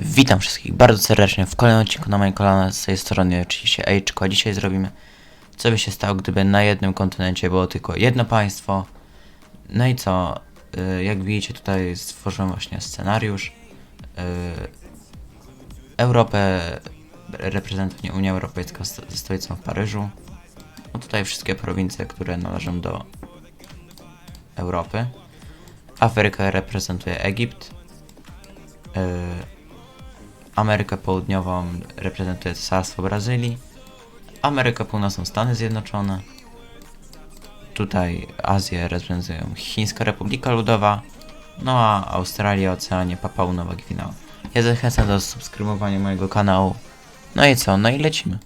Witam wszystkich bardzo serdecznie w kolejnym odcinku na moim kanale z tej strony oczywiście Ejczko. Dzisiaj zrobimy co by się stało, gdyby na jednym kontynencie było tylko jedno państwo. No i co, y, jak widzicie tutaj stworzyłem właśnie scenariusz. Y, Europę reprezentuje Unia Europejska ze stolicą w Paryżu. No tutaj wszystkie prowincje, które należą do Europy. Afrykę reprezentuje Egipt. Amerykę Południową reprezentuje Cesarstwo Brazylii, Amerykę Północną Stany Zjednoczone, tutaj Azję reprezentują Chińska Republika Ludowa, no a Australię, Oceanię, Papua Nowa Gwinea. Ja zachęcam do subskrybowania mojego kanału. No i co? No i lecimy.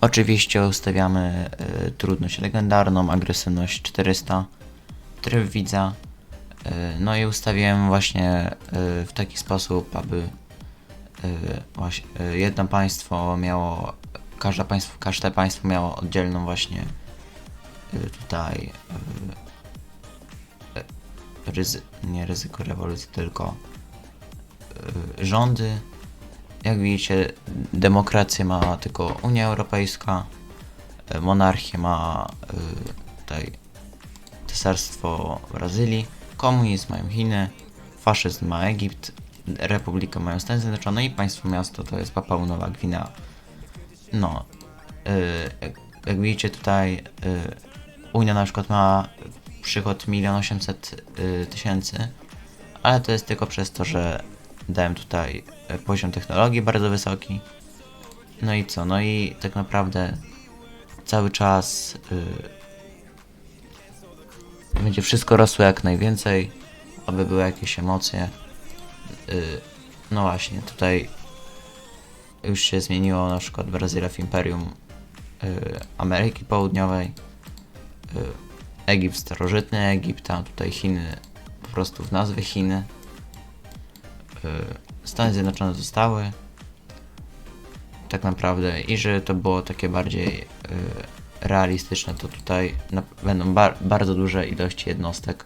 Oczywiście ustawiamy y, trudność legendarną, agresywność 400, tryb widza. Y, no i ustawiłem właśnie y, w taki sposób, aby właśnie y, jedno państwo miało, każde państwo, każde państwo miało oddzielną właśnie y, tutaj ryzy, nie ryzyko rewolucji, tylko rządy. Jak widzicie, demokrację ma tylko Unia Europejska, monarchię ma tutaj Cesarstwo Brazylii, komunizm mają Chiny, faszyzm ma Egipt, Republikę mają Stany Zjednoczone i państwo miasto to jest Papua Nowa Gwinea. No, yy, jak, widzicie tutaj yy, Unia na przykład ma przychód 1 800 000 tysięcy, ale to jest tylko przez to, że dałem tutaj y, poziom technologii bardzo wysoki. No i co? No i tak naprawdę cały czas yy, będzie wszystko rosło jak najwięcej, aby były jakieś emocje. Yy, no właśnie, tutaj już się zmieniło na przykład Brazylia w Imperium yy, Ameryki Południowej, yy, Egipt starożytny Egipt, a tutaj Chiny po prostu w nazwie Chiny. Stany Zjednoczone zostały tak naprawdę i że to było takie bardziej realistyczne, to tutaj będą bar, bardzo duże ilości jednostek.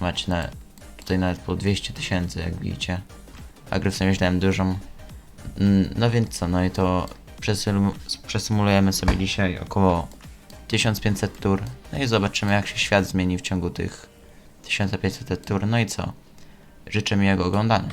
Macie na, tutaj nawet po 200 tysięcy, jak widzicie. Agresywność dałem dużą. Mm, No więc co, no i to przesym- przesymulujemy sobie dzisiaj około 1500 tur. No i zobaczymy jak się świat zmieni w ciągu tych 1500 tur. No i co? Życzę miłego oglądania.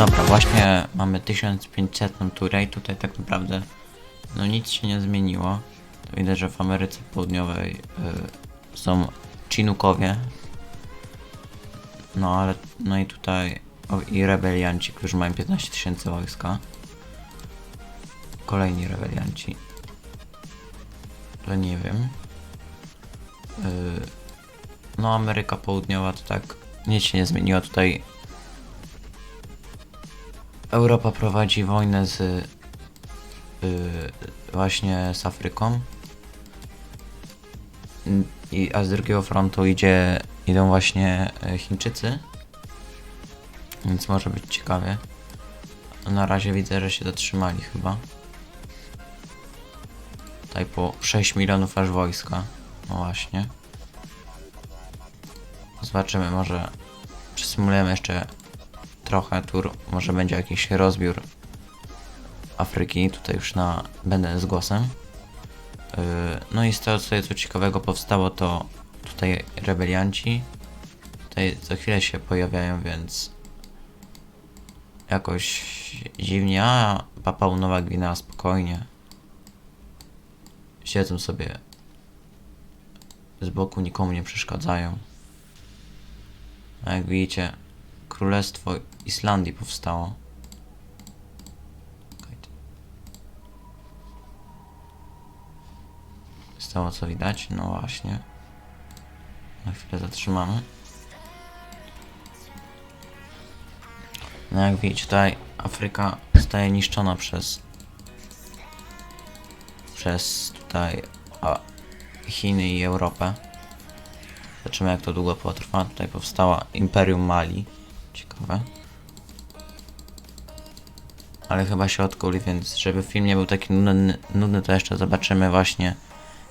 Dobra, właśnie mamy 1500 turę i tutaj tak naprawdę no nic się nie zmieniło. Widać, że w Ameryce Południowej y, są Chinukowie. No ale no i tutaj o, i rebelianci, którzy mają 15 tysięcy wojska. Kolejni rebelianci. To nie wiem. Y, no Ameryka Południowa to tak nic się nie zmieniło tutaj. Europa prowadzi wojnę z y, właśnie z Afryką. I, a z drugiego frontu idzie, idą właśnie e, Chińczycy. Więc może być ciekawie. Na razie widzę, że się zatrzymali chyba. Tutaj po 6 milionów aż wojska. No właśnie. Zobaczymy, może przesymulujemy jeszcze trochę tur. Może będzie jakiś rozbiór Afryki. Tutaj już na będę z głosem. Yy, No i z tego co, ciekawego powstało to tutaj rebelianci. Tutaj co chwilę się pojawiają, więc jakoś dziwnie, a Papua Nowa Gwinea spokojnie siedzą sobie z boku, nikomu nie przeszkadzają. A jak widzicie, Królestwo Islandii powstało. Z tego co widać, no właśnie. Na chwilę zatrzymamy. No jak widzicie tutaj Afryka zostaje niszczona przez przez tutaj a, Chiny i Europę. Zobaczymy jak to długo potrwa. Tutaj powstała Imperium Mali. Ciekawe. Ale chyba się odkuli, więc żeby film nie był taki nudny, nudny to jeszcze zobaczymy właśnie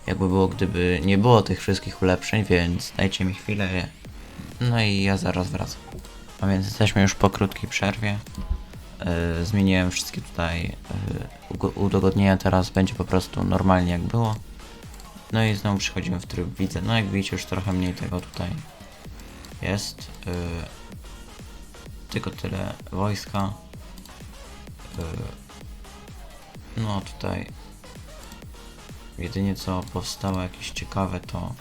jakby było, gdyby nie było tych wszystkich ulepszeń, więc dajcie mi chwilę. No i ja zaraz wracam. A więc jesteśmy już po krótkiej przerwie. Yy, zmieniłem wszystkie tutaj yy, udogodnienia, teraz będzie po prostu normalnie jak było. No i znowu przechodzimy w tryb widzę. No jak widzicie już trochę mniej tego tutaj jest. Yy, tylko tyle wojska. Yy, no tutaj jedynie co powstało jakieś ciekawe to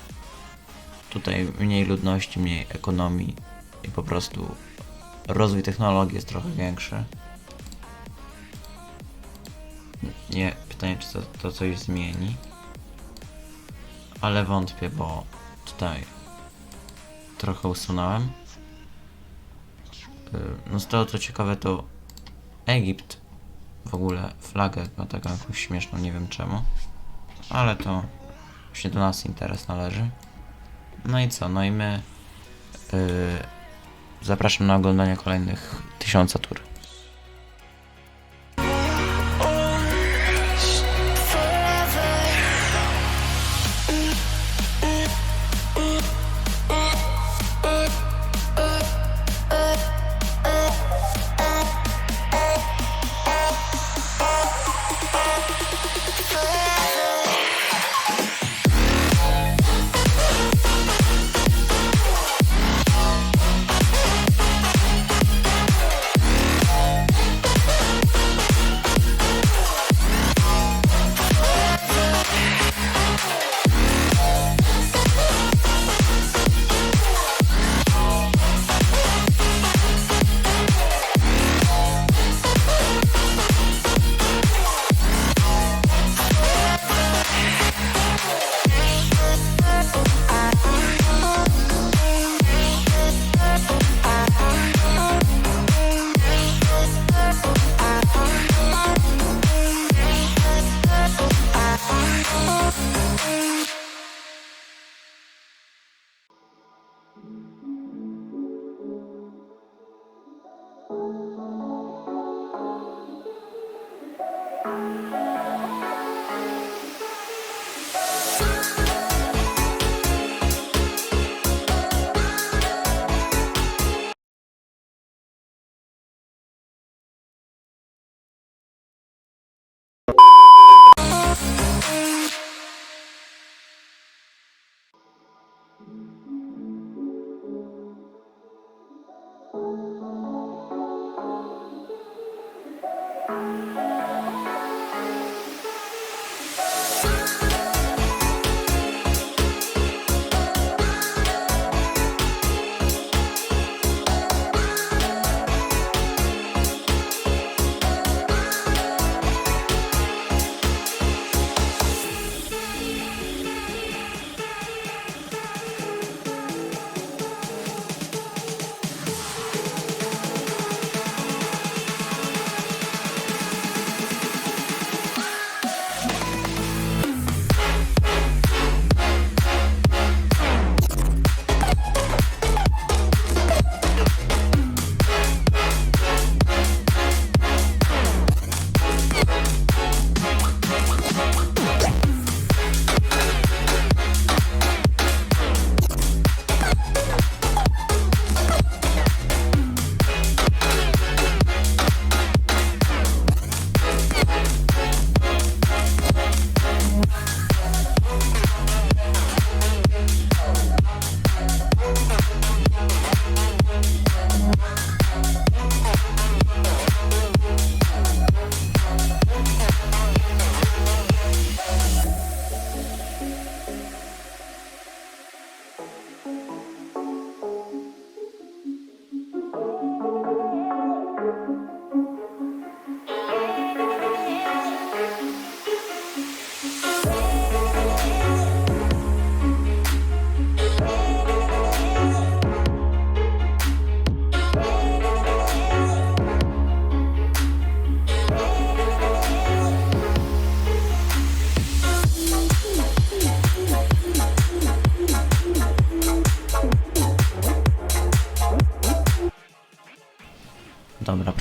tutaj mniej ludności, mniej ekonomii i po prostu rozwój technologii jest trochę większy. Nie, pytanie czy to, to coś zmieni. Ale wątpię, bo tutaj trochę usunąłem. Yy, No z tego co ciekawe to Egipt w ogóle flagę ma taką jakąś śmieszną, nie wiem czemu. Ale to właśnie do nas interes należy. No i co? No i my yy, zapraszam na oglądanie kolejnych tysiąca tur.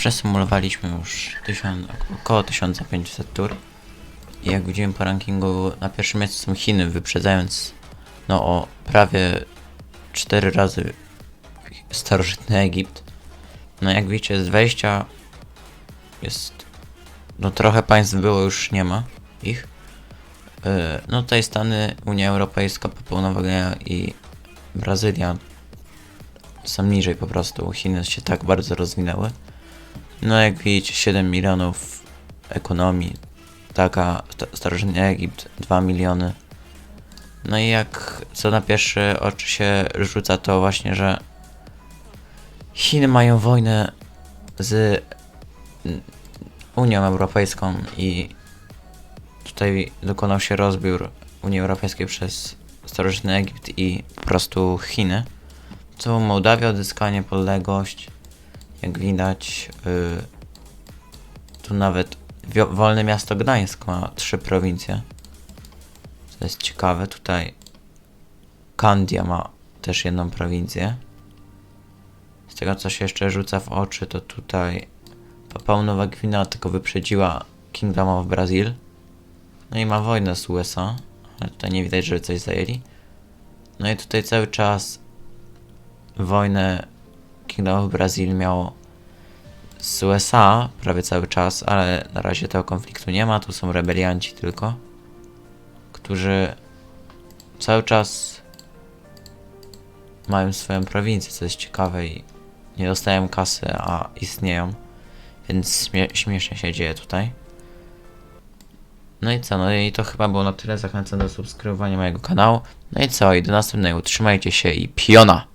Przesymulowaliśmy już tysiąc, około 1500 tur. I jak widzimy po rankingu, na pierwszym miejscu są Chiny, wyprzedzając no o prawie 4 razy starożytny Egipt. No jak widzicie, z wejścia jest. No trochę państw było, już nie ma ich. Yy, No tutaj Stany, Unia Europejska, Papua Nowa i Brazylia są niżej po prostu. Chiny się tak bardzo rozwinęły. No jak widzicie, 7 milionów ekonomii. Taka sta- starożytny Egipt 2 miliony. No i jak co na pierwsze oczy się rzuca, to właśnie, że Chiny mają wojnę z Unią Europejską i tutaj dokonał się rozbiór Unii Europejskiej przez starożytny Egipt i po prostu Chiny. Co Mołdawia odzyskała niepodległość. Jak widać, yy, tu nawet wolne miasto Gdańsk ma trzy prowincje. To jest ciekawe. Tutaj Kandia ma też jedną prowincję. Z tego co się jeszcze rzuca w oczy, to tutaj Papua Nowa tylko wyprzedziła Kingdom of Brazil. No i ma wojnę z USA, ale tutaj nie widać, żeby coś zajęli. No i tutaj cały czas wojnę Kingdom of Brazil miało z USA prawie cały czas, ale na razie tego konfliktu nie ma, tu są rebelianci tylko, którzy cały czas mają swoją prowincję, co jest ciekawe i nie dostają kasy, a istnieją, więc śmie- śmiesznie się dzieje tutaj. No i co, no i to chyba było na tyle, zachęcam do subskrybowania mojego kanału. No i co, i do następnego, trzymajcie się i piona!